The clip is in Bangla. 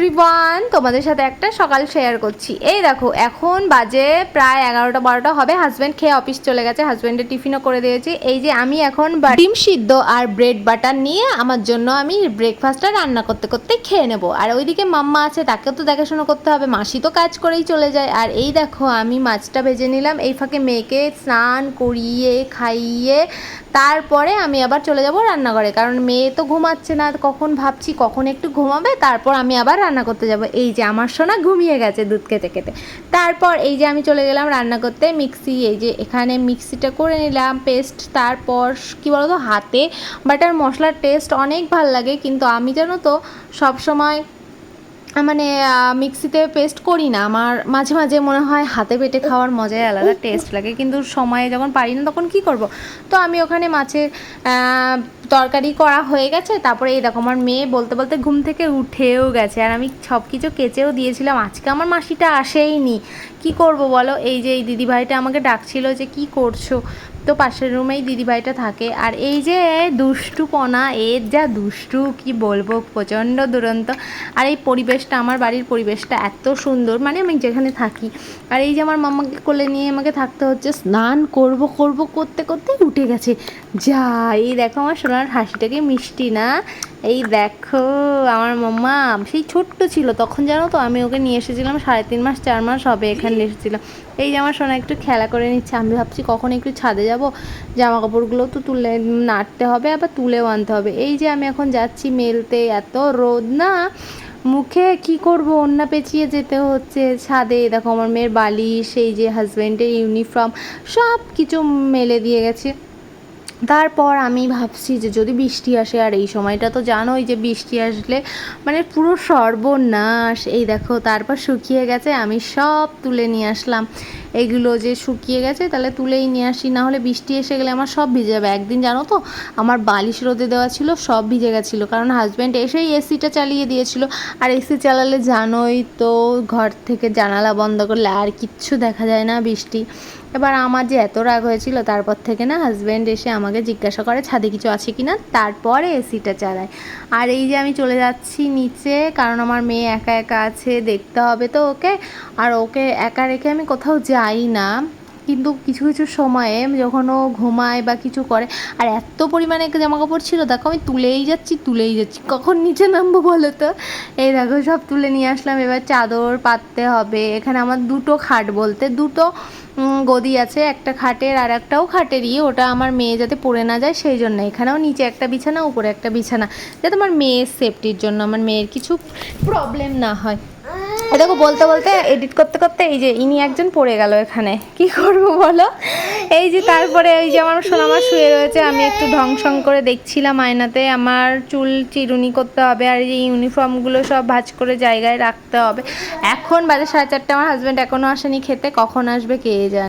এভরিওয়ান তোমাদের সাথে একটা সকাল শেয়ার করছি। এই দেখো এখন বাজে প্রায় এগারোটা বারোটা হবে। হাজব্যান্ড খেয়ে অফিস চলে গেছে হাজব্যান্ডের টিফিনও করে দিয়েছি। এই যে আমি এখন ডিম সিদ্ধ আর ব্রেড বাটার নিয়ে আমার জন্য আমি ব্রেকফাস্টটা রান্না করতে করতে খেয়ে নেব। আর ওইদিকে মাম্মা আছে তাকেও তো দেখাশোনা করতে হবে। মাসি তো কাজ করেই চলে যায়। আর এই দেখো আমি মাছটা ভেজে নিলাম। এই ফাঁকে মেয়েকে স্নান করিয়ে খাইয়ে তারপরে আমি আবার চলে যাব রান্নাঘরে। কারণ মেয়ে তো ঘুমাচ্ছে না, কখন ভাবছি কখন একটু ঘুমাবে, তারপর আমি আবার রান্না করতে যাব। এই যে আমার সোনা ঘুমিয়ে গেছে দুধ খেতে খেতে। তারপর এই যে আমি চলে গেলাম রান্না করতে মিক্সি, এই যে এখানে মিক্সিটা করে নিলাম পেস্ট, তারপর কি বলতো, হাতে বাটার মশলার টেস্ট অনেক ভালো লাগে। কিন্তু আমি জানো তো সব সময় মানে মিক্সিতে পেস্ট করি না। আমার মাঝে মাঝে মনে হয় হাতে পেটে খাওয়ার মজাই আলাদা টেস্ট লাগে, কিন্তু সময়ে যখন পারি না তখন কি করব? তো আমি ওখানে মাছের তরকারি করা হয়ে গেছে। তারপরে এই দেখো, আমার মেয়ে বলতে বলতে ঘুম থেকে উঠেও গেছে। আর আমি সব কিছু কেচেও দিয়েছিলাম। আজকে আমার মাসিটা আসেইনি। কি করব বলো? এই যে এই দিদিভাইটা আমাকে ডাকছিল যে, কি করছ? তো পাশের রুমেই দিদিভাইটা থাকে। আর এই যে দুষ্টু দুষ্টুপনা, এর যা দুষ্টু, কি বলব, প্রচণ্ড দুরন্ত। আর এই পরিবেশটা, আমার বাড়ির পরিবেশটা এত সুন্দর মানে আমি যেখানে থাকি। আর এই যে আমার মামাকে কোলে নিয়ে আমাকে থাকতে হচ্ছে, স্নান করব করব করতে করতে উঠে গেছে। যা, এই দেখো আমার সোনার হাসিটাকে মিষ্টি না? এই দেখো আমার মাম্মা সেই ছোট্ট ছিল তখন জানো তো আমি ওকে নিয়ে এসেছিলাম সাড়ে তিন মাস চার মাস হবে এখানে এসেছিলাম। এই যে আমার সোনা একটু খেলা করে নিচ্ছে আমি ভাবছি কখন একটু ছাদে যাব জামা কাপড়গুলো তো তুলে নাড়তে হবে আবার তুলেও আনতে হবে। এই যে আমি এখন যাচ্ছি মেলতে এত রোদ না মুখে কি করব অন্য পেঁচিয়ে যেতে হচ্ছে ছাদে। দেখো আমার মেয়ের বালিশ সেই যে হাজব্যান্ডের ইউনিফর্ম সব কিছু মেলে দিয়ে গেছে। তারপর আমি ভাবছি যে যদি বৃষ্টি আসে, আর এই সময়টা তো জানোই যে বৃষ্টি আসলে মানে পুরো সর্বনাশ। এই দেখো, তারপর শুকিয়ে গেছে, আমি সব তুলে নিয়ে আসলাম। এগুলো যে শুকিয়ে গেছে, তাহলে তুলেই নিয়ে আসি। না হলে বৃষ্টি এসে গেলে আমার সব ভিজে যাবে। একদিন জানো তো, আমার বালিশ রোদে দেওয়া ছিল, সব ভিজে গেছিল। কারণ হাজব্যান্ড এসেই এসিটা চালিয়ে দিয়েছিল। আর এসি চালালে জানোই তো, ঘর থেকে জানালা বন্ধ করলে আর কিচ্ছু দেখা যায় না বৃষ্টি। এবার আমার যে এত রাগ হয়েছিল, তারপর থেকে না হাজব্যান্ড এসে আমাকে জিজ্ঞাসা করে, ছাদে কিছু আছে কি না তারপরে এসিটা চালায় আর এই যে আমি চলে যাচ্ছি নিচে, কারণ আমার মেয়ে একা একা আছে, দেখতে হবে তো ওকে। আর ওকে একা রেখে আমি কোথাও যাই না, কিন্তু কিছু কিছু সময়ে যখন ও ঘুমায় বা কিছু করে, আর এত পরিমাণে জামা কাপড় ছিল, দেখো আমি তুলেই যাচ্ছি তুলেই যাচ্ছি। কখন নিচে নামবো বলো তো? এই দেখো সব তুলে নিয়ে আসলাম, এবার চাদর পাততে হবে, এখানে আমার দুটো খাট বলতে, দুটো গদি আছে, একটা খাটের আর একটাও খাটেরই, ওটা আমার মেয়ে যাতে পড়ে না যায় সেই জন্য। এখানেও নিচে একটা বিছানা, উপরে একটা বিছানা, যাতে আমার মেয়ের সেফটির জন্য, আমার মেয়ের কিছু প্রবলেম না হয়। দেখো বলতে বলতে এডিট করতে করতে এই যে ইনি একজন পড়ে গেল এখানে। কি করব বলো? এই যে তারপরে এই যে আমার সোনামা শুয়ে রয়েছে, আমি একটু ঢং সং করে দেখছিলাম আয়নাতে। আমার চুল চিরুনি করতে হবে আর এই ইউনিফর্মগুলো সব ভাজ করে জায়গায় রাখতে হবে। এখন বাজে সাড়ে চারটে, আমার হাজব্যান্ড এখনও আসেনি খেতে। কখন আসবে কে জানে?